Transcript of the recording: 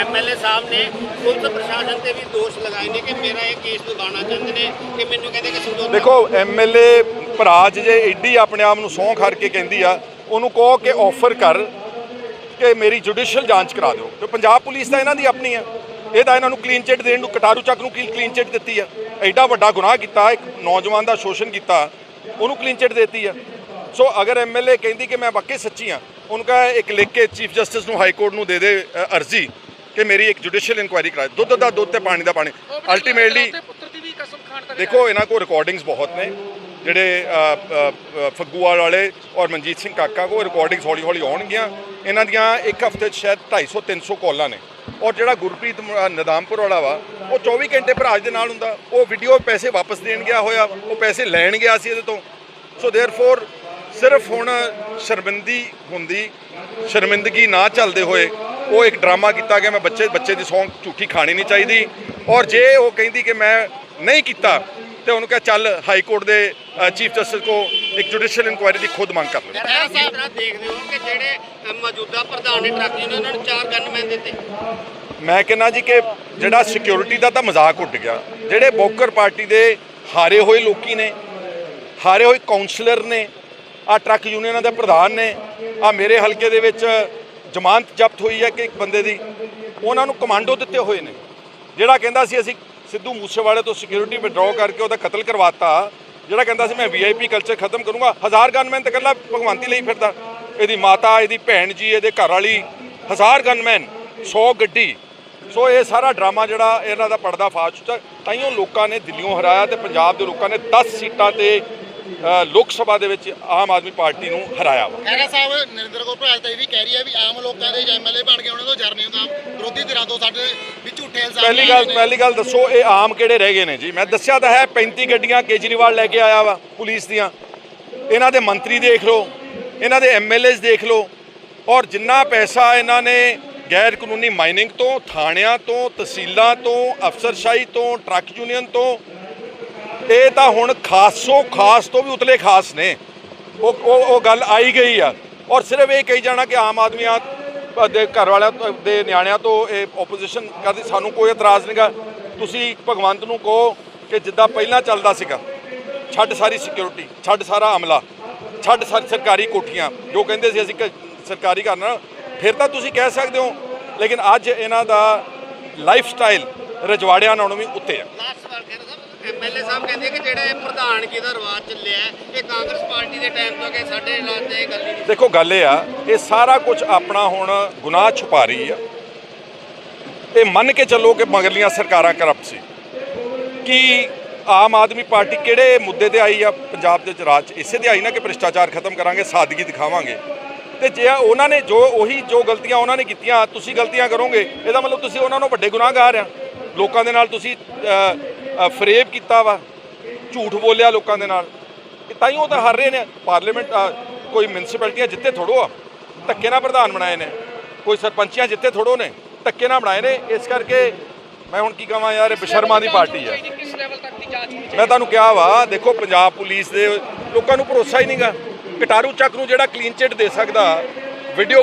MLA ਸਾਹਿਬ ਨੇ police ਪ੍ਰਸ਼ਾਸਨ ਤੇ ਵੀ ਦੋਸ਼ ਲਗਾਏ ਨੇ ਕਿ ਮੇਰਾ ਇਹ ਕੇਸ ਦਬਾਉਣਾ ਚਾਹੁੰਦੇ ਨੇ ਕਿ ਮੈਨੂੰ ਕਹਿੰਦੇ ਕਿ ਸਮਝੌਤਾ ਦੇਖੋ ਐਮਐਲਏ ਭਰਾ ਜੇ ਏਡੀ ਆਪਣੇ ਆਪ ਨੂੰ ਸਹੁੰ ਖੜ ਕੇ ਕਹਿੰਦੀ ਆ, ਉਹਨੂੰ ਕਹੋ ਕਿ ਆਫਰ ਕਰ ਕਿ ਮੇਰੀ ਜੁਡੀਸ਼ੀਅਲ ਜਾਂਚ ਕਰਾ ਦਿਓ। ਤੇ ਪੰਜਾਬ ਪੁਲਿਸ ਤਾਂ ਇਹਨਾਂ ਦੀ ਆਪਣੀ ਆ। ਇਹ ਤਾਂ ਇਹਨਾਂ ਨੂੰ ਕਲੀਨ ਚਿੱਟ ਦੇਣ ਨੂੰ, ਕਟਾਰੂ ਚੱਕ ਨੂੰ ਕਲੀਨ ਚਿੱਟ ਦਿੱਤੀ ਆ। ਐਡਾ ਵੱਡਾ ਗੁਨਾਹ ਕੀਤਾ, ਇੱਕ ਨੌਜਵਾਨ ਦਾ ਸ਼ੋਸ਼ਣ ਕੀਤਾ, ਉਹਨੂੰ ਕਲੀਨ ਚਿੱਟ ਦਿੱਤੀ ਆ। ਸੋ ਅਗਰ ਐਮਐਲਏ ਕਹਿੰਦੀ ਕਿ ਮੈਂ ਵਾਕਈ ਸੱਚੀ ਆ, ਉਹਨੂੰ ਕਹੇ ਇੱਕ ਲਿਖ ਕੇ ਚੀਫ ਜਸਟਿਸ ਨੂੰ ਹਾਈ ਕੋਰਟ ਨੂੰ ਦੇ ਦੇ ਅਰਜ਼ੀ। ਕਿ ਮੇਰੀ ਇੱਕ ਜੁਡੀਸ਼ੀਅਲ ਇਨਕੁਆਇਰੀ ਕਰਾ ਦੁੱਧ ਦਾ ਦੁੱਧ ਤੇ ਪਾਣੀ ਦਾ ਪਾਣੀ। ਅਲਟੀਮੇਟਲੀ ਦੇਖੋ ਇਹਨਾਂ ਕੋਲ ਰਿਕਾਰਡਿੰਗਸ ਬਹੁਤ ਨੇ। ਜਿਹੜੇ ਫੱਗੂਵਾਲ ਵਾਲੇ ਔਰ ਮਨਜੀਤ ਸਿੰਘ ਕਾਕਾ ਕੋ ਰਿਕਾਰਡਿੰਗਸ ਹੌਲੀ ਹੌਲੀ ਆਉਣਗੀਆਂ। ਇਹਨਾਂ ਦੀਆਂ ਇੱਕ ਹਫ਼ਤੇ 'ਚ ਸ਼ਾਇਦ 250 300 ਕਾਲਾਂ ਨੇ। ਔਰ ਜਿਹੜਾ ਗੁਰਪ੍ਰੀਤ ਨਦਾਮਪੁਰ ਵਾਲਾ ਵਾ ਉਹ 24 ਘੰਟੇ ਭਰਾਜ ਦੇ ਨਾਲ ਹੁੰਦਾ। ਉਹ ਵੀਡੀਓ ਪੈਸੇ ਵਾਪਸ ਦੇਣ ਗਿਆ ਹੋਇਆ। ਉਹ ਪੈਸੇ ਲੈਣ ਗਿਆ ਸੀ ਇਹਦੇ ਤੋਂ। ਸੋ ਦੇਅਰਫੋਰ ਸਿਰਫ ਹੁਣ ਸ਼ਰਮਿੰਦੀ ਹੁੰਦੀ ਸ਼ਰਮਿੰਦਗੀ ਨਾ ਚੱਲਦੇ ਹੋਏ ਉਹ ਇੱਕ ਡਰਾਮਾ ਕੀਤਾ ਕਿ ਮੈਂ ਬੱਚੇ ਬੱਚੇ ਦੀ ਸੌਂਗ ਝੂਠੀ ਖਾਣੀ ਨਹੀਂ ਚਾਹੀਦੀ। ਔਰ ਜੇ ਉਹ ਕਹਿੰਦੀ ਕਿ ਮੈਂ ਨਹੀਂ ਕੀਤਾ ਤੇ ਉਹਨੂੰ ਕਹ ਚੱਲ ਹਾਈ ਕੋਰਟ ਦੇ ਚੀਫ ਜਸਟਿਸ ਕੋ ਇੱਕ ਜੁਡੀਸ਼ੀਅਲ ਇਨਕੁਆਇਰੀ ਦੀ ਖੁਦ ਮੰਗ ਕਰ ਲੈ ਖਹਿਰਾ ਸਾਹਿਬ ਤਰ੍ਹਾਂ ਦੇਖਦੇ ਹੋ ਕਿ ਜਿਹੜੇ ਮੌਜੂਦਾ ਪ੍ਰਧਾਨ ਨੇ ਟਰੱਕ ਯੂਨੀਅਨ ਉਹਨਾਂ ਨੂੰ ਚਾਰ ਗਨਮੈਨ ਦਿੱਤੇ। ਮੈਂ ਕਹਿੰਦਾ ਜੀ ਕਿ ਜਿਹੜਾ ਸਿਕਿਉਰਿਟੀ ਦਾ ਤਾਂ ਮਜ਼ਾਕ ਉੱਡ ਗਿਆ। ਜਿਹੜੇ ਬੋਕਰ ਪਾਰਟੀ ਦੇ ਹਾਰੇ ਹੋਏ ਲੋਕੀ ਨੇ ਹਾਰੇ ਹੋਏ ਕਾਉਂਸਲਰ ਨੇ ਆ ਟਰੱਕ ਯੂਨੀਅਨਾਂ ਦੇ ਪ੍ਰਧਾਨ ਨੇ ਆ ਮੇਰੇ ਹਲਕੇ ਦੇ ਵਿੱਚ ਜ਼ਮਾਨਤ ਜ਼ਬਤ ਹੋਈ ਹੈ ਕਿ ਇੱਕ ਬੰਦੇ ਦੀ ਉਹਨਾਂ ਨੂੰ ਕਮਾਂਡੋ ਦਿੱਤੇ ਹੋਏ ਨੇ। ਜਿਹੜਾ ਕਹਿੰਦਾ ਸੀ ਅਸੀਂ ਸਿੱਧੂ ਮੂਸੇਵਾਲੇ ਤੋਂ ਸਿਕਿਉਰਿਟੀ ਵਿਡਰਾਅ ਕਰਕੇ ਉਹਦਾ ਕਤਲ ਕਰਵਾਤਾ, ਜਿਹੜਾ ਕਹਿੰਦਾ ਸੀ ਮੈਂ ਵੀਆਈਪੀ ਕਲਚਰ ਖਤਮ ਕਰੂੰਗਾ, ਹਜ਼ਾਰ ਗਨਮੈਨ ਤਾਂ ਇਕੱਲਾ ਭਗਵੰਤੀ ਲਈ ਫਿਰਦਾ। ਇਹਦੀ ਮਾਤਾ, ਇਹਦੀ ਭੈਣ ਜੀ, ਇਹਦੇ ਘਰ ਵਾਲੀ, ਹਜ਼ਾਰ ਗਨਮੈਨ 100 ਗੱਡੀ। ਸੋ ਇਹ ਸਾਰਾ ਡਰਾਮਾ ਜਿਹੜਾ ਇਹਨਾਂ ਦਾ ਪਰਦਾ ਫਾਸ਼ ਚੁੱਕਾ ਤਾਈਓ ਲੋਕਾਂ ਨੇ ਦਿੱਲੀੋਂ ਹਰਾਇਆ ਤੇ ਪੰਜਾਬ ਦੇ ਲੋਕਾਂ ਨੇ 10 ਸੀਟਾਂ ਤੇ ਲੋਕ ਸਭਾ ਦੇ ਵਿੱਚ ਆਮ ਆਦਮੀ ਪਾਰਟੀ ਨੂੰ ਹਰਾਇਆ ਵਾ। ਖਹਿਰਾ ਸਾਹਿਬ ਨਰਿੰਦਰ ਕੌਰ ਭਰਾਜ ਤਾਂ ਇਹ ਵੀ ਕਹਿ ਰਹੀ ਹੈ ਵੀ ਆਮ ਲੋਕਾਂ ਦੇ ਐਮਐਲਏ ਬਣ ਕੇ ਉਹਨਾਂ ਤੋਂ ਜਰ ਨਹੀਂ ਹੁੰਦਾ ਵਿਰੋਧੀ ਧਿਰਾਂ ਤੋਂ ਸਾਡੇ ਵੀ ਝੂਠੇ ਇਲਜ਼ਾਮ ਪਹਿਲੀ ਗੱਲ ਪਹਿਲੀ ਗੱਲ ਦੱਸੋ ਇਹ ਆਮ ਕਿਹੜੇ ਰਹਿ ਗਏ ਨੇ ਜੀ? ਮੈਂ ਦੱਸਿਆ ਤਾਂ ਹੈ 35 ਗੱਡੀਆਂ ਕੇਜਰੀਵਾਲ ਲੈ ਕੇ ਆਇਆ ਵਾ ਪੁਲਿਸ ਦੀਆਂ। ਇਹਨਾਂ ਦੇ ਮੰਤਰੀ ਦੇਖ ਲਓ ਇਹਨਾਂ ਦੇ ਐਮਐਲਏਸ ਦੇਖ ਲਓ। ਔਰ ਜਿੰਨਾ ਪੈਸਾ ਇਹਨਾਂ ਨੇ ਗੈਰ ਕਾਨੂੰਨੀ ਮਾਈਨਿੰਗ ਤੋਂ ਥਾਣਿਆਂ ਤੋਂ ਤਹਿਸੀਲਾਂ ਤੋਂ ਅਫਸਰਸ਼ਾਹੀ ਤੋਂ ਟਰੱਕ ਯੂਨੀਅਨ ਤੋਂ ਇਹ ਤਾਂ ਹੁਣ ਖਾਸੋ ਖਾਸ ਤੋਂ ਵੀ ਉਤਲੇ ਖਾਸ ਨੇ। ਉਹ ਉਹ ਉਹ ਗੱਲ ਆਈ ਗਈ ਆ। ਔਰ ਸਿਰਫ ਇਹ ਕਹੀ ਜਾਣਾ ਕਿ ਆਮ ਆਦਮੀਆਂ ਦੇ ਘਰ ਵਾਲਿਆਂ ਦੇ ਨਿਆਣਿਆਂ ਤੋਂ ਇਹ ਆਪੋਜੀਸ਼ਨ ਕਰਦੀ, ਸਾਨੂੰ ਕੋਈ ਇਤਰਾਜ਼ ਨਹੀਂਗਾ ਤੁਸੀਂ ਭਗਵੰਤ ਨੂੰ ਕਹੋ ਕਿ ਜਿੱਦਾਂ ਪਹਿਲਾਂ ਚੱਲਦਾ ਸੀਗਾ, ਛੱਡ ਸਾਰੀ ਸਿਕਿਉਰਿਟੀ ਛੱਡ ਸਾਰਾ ਅਮਲਾ ਛੱਡ ਸਾਰੀ ਸਰਕਾਰੀ ਕੋਠੀਆਂ। ਜੋ ਕਹਿੰਦੇ ਸੀ ਅਸੀਂ ਸਰਕਾਰੀ ਘਰ ਨਾਲ, ਫਿਰ ਤਾਂ ਤੁਸੀਂ ਕਹਿ ਸਕਦੇ ਹੋ, ਲੇਕਿਨ ਅੱਜ ਇਹਨਾਂ ਦਾ ਲਾਈਫ ਸਟਾਈਲ ਰਜਵਾੜਿਆਂ ਨਾਲੋਂ ਵੀ ਉੱਤੇ ਆ। ਲਾਸਟ ਸਵਾਲ ਖਹਿਰਾ ਸਾਹਿਬ ਐਮਐਲਏ ਸਾਹਿਬ ਕਹਿੰਦੇ ਕਿ ਜਿਹੜਾ ਇਹ ਪ੍ਰਧਾਨਗੀ ਦਾ ਰਿਵਾਜ ਚੱਲਿਆ ਇਹ ਕਾਂਗਰਸ ਪਾਰਟੀ ਦੇ ਟਾਈਮ ਤੋਂ ਕਿ ਸਾਡੇ ਇਲਾਕੇ ਤੇ ਗੱਲ ਨਹੀਂ। ਦੇਖੋ, ਗੱਲ ਇਹ ਆ, ਇਹ ਸਾਰਾ ਕੁਝ ਆਪਣਾ ਹੁਣ ਗੁਨਾਹ ਛੁਪਾ ਰਹੀ ਆ। ਇਹ ਮੰਨ ਕੇ ਚੱਲੋ ਕਿ ਮਗਰਲੀਆਂ ਸਰਕਾਰਾਂ ਕਰਪਟ ਸੀ। ਕਿ ਆਮ ਆਦਮੀ ਪਾਰਟੀ ਕਿਹੜੇ ਮੁੱਦੇ ਤੇ ਆਈ ਆ? ਪੰਜਾਬ ਦੇ ਰਾਜ 'ਚ? ਇਸੇ ਤੇ ਆਈ ਨਾ ਕਿ ਭ੍ਰਿਸ਼ਟਾਚਾਰ ਖਤਮ ਕਰਾਂਗੇ, ਸਾਦਗੀ ਦਿਖਾਵਾਂਗੇ। ਤੇ ਜੇ ਉਹਨਾਂ ਨੇ ਜੋ ਉਹੀ ਜੋ ਗਲਤੀਆਂ ਉਹਨਾਂ ਨੇ ਕੀਤੀਆਂ, ਤੁਸੀਂ ਗਲਤੀਆਂ ਕਰੋਗੇ, ਇਹਦਾ ਮਤਲਬ ਤੁਸੀਂ ਉਹਨਾਂ ਨੂੰ ਵੱਡੇ ਗੁਨਾਹਗਾਰ ਆ। ਲੋਕਾਂ ਦੇ ਨਾਲ ਤੁਸੀਂ ਫਰੇਬ ਕੀਤਾ ਵਾ, ਝੂਠ ਬੋਲਿਆ ਲੋਕਾਂ ਦੇ ਨਾਲ। ਤਾਂ ਹੀ ਉਹ ਤਾਂ ਹਰ ਰਹੇ ਨੇ, ਪਾਰਲੀਮੈਂਟ ਕੋਈ ਮਿਊਨਿਸਪੈਲਿਟੀਆਂ ਜਿੱਤੇ ਥੋੜੋ ਆ, ਧੱਕੇ ਨਾਲ ਪ੍ਰਧਾਨ ਬਣਾਏ ਨੇ। ਕੋਈ ਸਰਪੰਚੀਆਂ ਜਿੱਤੇ ਥੋੜੋ ਨੇ, ਧੱਕੇ ਨਾਲ ਬਣਾਏ ਨੇ। ਇਸ ਕਰਕੇ ਮੈਂ ਹੁਣ ਕੀ ਕਹਾਂ ਯਾਰ, ਇਹ ਬਸ਼ਰਮਾਂ ਦੀ ਪਾਰਟੀ ਹੈ ਮੈਂ ਤੁਹਾਨੂੰ ਕਿਹਾ ਵਾ, ਦੇਖੋ ਪੰਜਾਬ ਪੁਲਿਸ ਦੇ ਲੋਕਾਂ ਨੂੰ ਭਰੋਸਾ ਹੀ ਨਹੀਂਗਾ ਕਟਾਰੂ ਚੱਕ ਨੂੰ ਜਿਹੜਾ ਕਲੀਨ ਚਿੱਟ ਦੇ ਸਕਦਾ ਵੀਡੀਓ